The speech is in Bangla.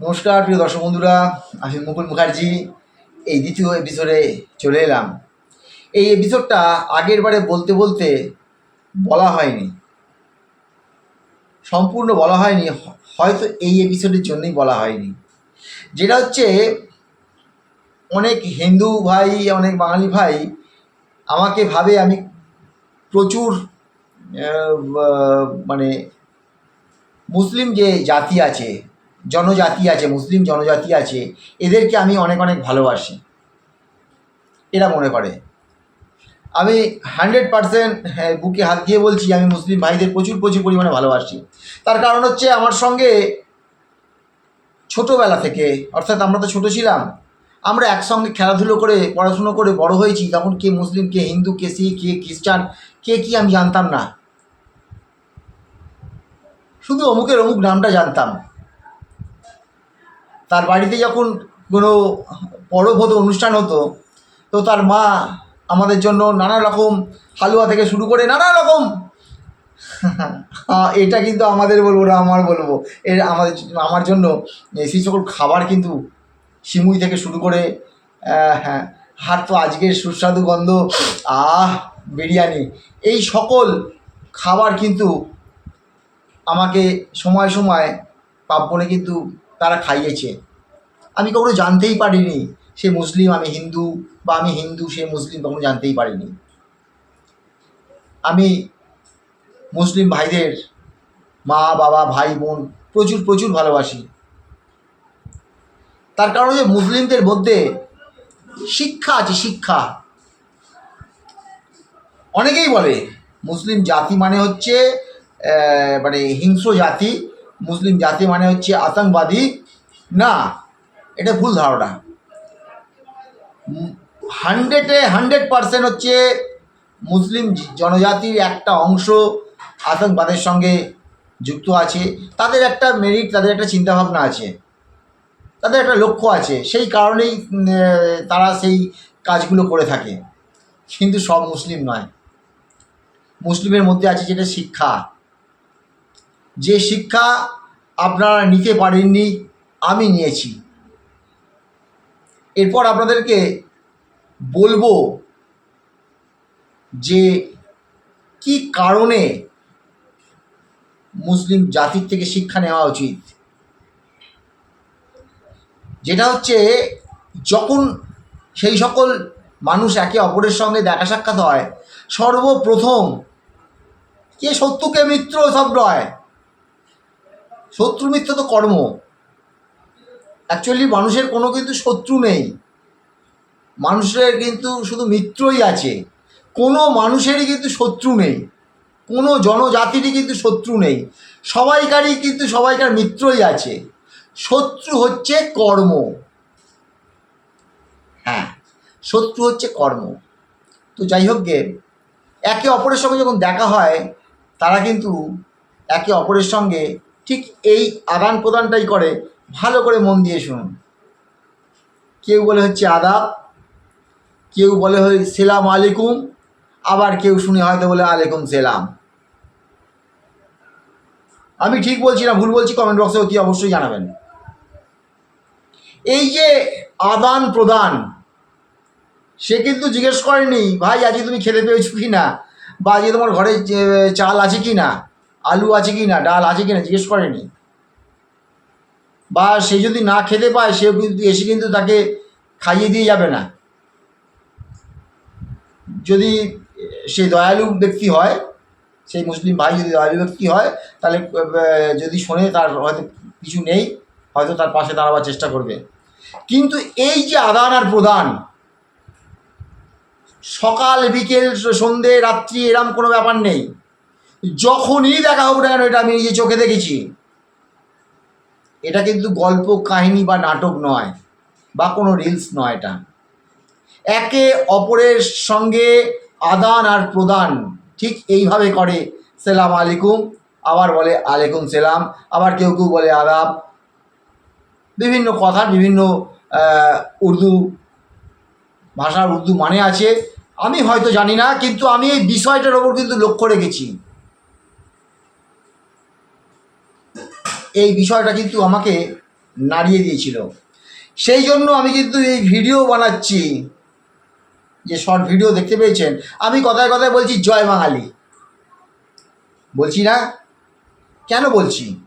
নমস্কার, প্রিয় দর্শক বন্ধুরা, আমি মুকুল মুখার্জি। এই দ্বিতীয় এপিসোডে চলে এলাম। এই এপিসোডটা আগের বারে বলতে বলতে বলা হয়নি। সম্পূর্ণ বলা হয়নি, হয়তো এই এপিসোডের জন্যই বলা হয়নি। যেটা হচ্ছে, অনেক হিন্দু ভাই, অনেক বাঙালি ভাই আমাকে ভাবে আমি প্রচুর মানে মুসলিম যে জাতি আছে জনজাতি আছে, মুসলিম জনজাতি আছে, এদেরকে আমি অনেক অনেক ভালোবাসি। এরা মনে করে। আমি হান্ড্রেড পারসেন্ট বুকে হাত দিয়ে বলছি, আমি মুসলিম ভাইদের প্রচুর প্রচুর পরিমাণে ভালোবাসি। তার কারণ হচ্ছে আমার সঙ্গে ছোটোবেলা থেকে, অর্থাৎ আমরা তো ছোটো ছিলাম, আমরা একসঙ্গে খেলাধুলো করে, পড়াশুনো করে বড় হয়েছি, তখন কে মুসলিম, কে হিন্দু, কে শিখ, কে খ্রিস্টান, কে কি আমি জানতাম না। শুধু অমুকের অমুক নামটা জানতাম। তার বাড়িতে যখন কোনো পরব হতো, অনুষ্ঠান হতো, তো তার মা আমাদের জন্য নানা রকম হালুয়া থেকে শুরু করে নানা রকম এটা কিন্তু আমাদের বলব না, আমার বলব। এর আমাদের আমার জন্য সেই সকল খাবার কিন্তু সিমুই থেকে শুরু করে হ্যাঁ হার তো আজকের সুস্বাদু গন্ধ, আহ, বিরিয়ানি, এই সকল খাবার কিন্তু আমাকে সময় সময় পার্বণে কিন্তু তারা খাইয়েছে। আমি কখনো জানতেই পারিনি সে মুসলিম আমি হিন্দু বা আমি হিন্দু সে মুসলিম কখনো জানতেই পারিনি। আমি মুসলিম ভাইদের মা, বাবা, ভাই, বোন প্রচুর প্রচুর ভালোবাসি। তার কারণ যে মুসলিমদের মধ্যে শিক্ষা আছে, শিক্ষা। অনেকেই বলে মুসলিম জাতি মানে হচ্ছে মানে হিংস্র জাতি। মুসলিম জাতি মানে হচ্ছে আতঙ্কবাদী? না, এটা ভুল ধারণা। হান্ড্রেডে হান্ড্রেড পারসেন্ট হচ্ছে মুসলিম জনজাতির একটা অংশ আতঙ্কবাদের সঙ্গে যুক্ত আছে। তাদের একটা মেরিট তাদের একটা চিন্তাভাবনা আছে। তাদের একটা লক্ষ্য আছে। সেই কারণেই তারা সেই কাজগুলো করে থাকে। কিন্তু সব মুসলিম নয়। মুসলিমের মধ্যে আছে যেটা শিক্ষা। যে শিক্ষা আপনারা নিতে পারেননি, আমি নিয়েছি। এরপর আপনাদেরকে বলব যে কি কারণে মুসলিম জাতির থেকে শিক্ষা নেওয়া উচিত। যেটা হচ্ছে, যখন সেই সকল মানুষ একে অপরের সঙ্গে দেখা সাক্ষাৎ হয়, সর্বপ্রথম কে শত্রুকে মিত্র সব নয়। শত্রু মিত্র তো কর্ম। অ্যাকচুয়ালি মানুষের কোনো কিন্তু শত্রু নেই। মানুষের কিন্তু শুধু মিত্রই আছে। কোনো মানুষেরই কিন্তু শত্রু নেই। কোনো জনজাতিরই কিন্তু শত্রু নেই। সবাইকারই কিন্তু সবাইকার মিত্রই আছে। শত্রু হচ্ছে কর্ম। হ্যাঁ শত্রু হচ্ছে কর্ম। তো যাই হোক গে, একে অপরের সঙ্গে যখন দেখা হয়, তারা কিন্তু একে অপরের সঙ্গে ঠিক এই আদান প্রদানটাই করে, ভালো করে মন দিয়ে শুনুন। কেউ বলে হচ্ছে আদাব, কেউ বলে হয় সেলাম আলাইকুম, আবার কেউ শুনে হয়তো বলে আলাইকুম সেলাম। আমি ঠিক বলছি না, ভুল বলছি কমেন্ট বক্সে অতি অবশ্যই জানাবেন। এই যে আদান প্রদান, সে কিন্তু জিজ্ঞেস করেনি, ভাই, আজকে তুমি খেতে পেয়েছ কি না বা আজকে তোমার ঘরে চাল আছে কি না আলু আছে কি না, ডাল আছে কি না জিজ্ঞেস করেনি। বা সে যদি না খেতে পায়, সেও কিন্তু এসে কিন্তু তাকে খাইয়ে দিয়ে যাবে না। যদি সে দয়ালু ব্যক্তি হয়, সেই মুসলিম ভাই যদি দয়ালু ব্যক্তি হয়, তাহলে যদি শোনে তার হয়তো কিছু নেই, হয়তো তার পাশে দাঁড়াবার চেষ্টা করবে। কিন্তু এই যে আদান আর প্রদান, সকাল, বিকেল সন্ধে রাত্রি, এরম কোনো ব্যাপার নেই। যখনই দেখা হোক না কেন, এটা আমি নিজে চোখে দেখেছি। এটা কিন্তু গল্প, কাহিনী বা নাটক নয়, বা কোনো রিলস নয় এটা। একে অপরের সঙ্গে আদান আর প্রদান ঠিক এইভাবে করে। সেলাম আলাইকুম, আবার বলে আলাইকুম সেলাম, আবার কেউ কেউ বলে আদাব। বিভিন্ন কথার বিভিন্ন উর্দু ভাষার উর্দু মানে আছে। আমি হয়তো জানি না, কিন্তু আমি এই বিষয়টার ওপর কিন্তু লক্ষ্য রেখেছি। এই বিষয়টা কিন্তু আমাকে নাড়িয়ে দিয়েছিল। সেই জন্য আমি কিন্তু এই ভিডিও বানাচ্ছি। যে শর্ট ভিডিও দেখতে পেয়েছেন। আমি কথায় কথায় বলছি, জয় বাঙালি। বলছি না? কেন বলছি?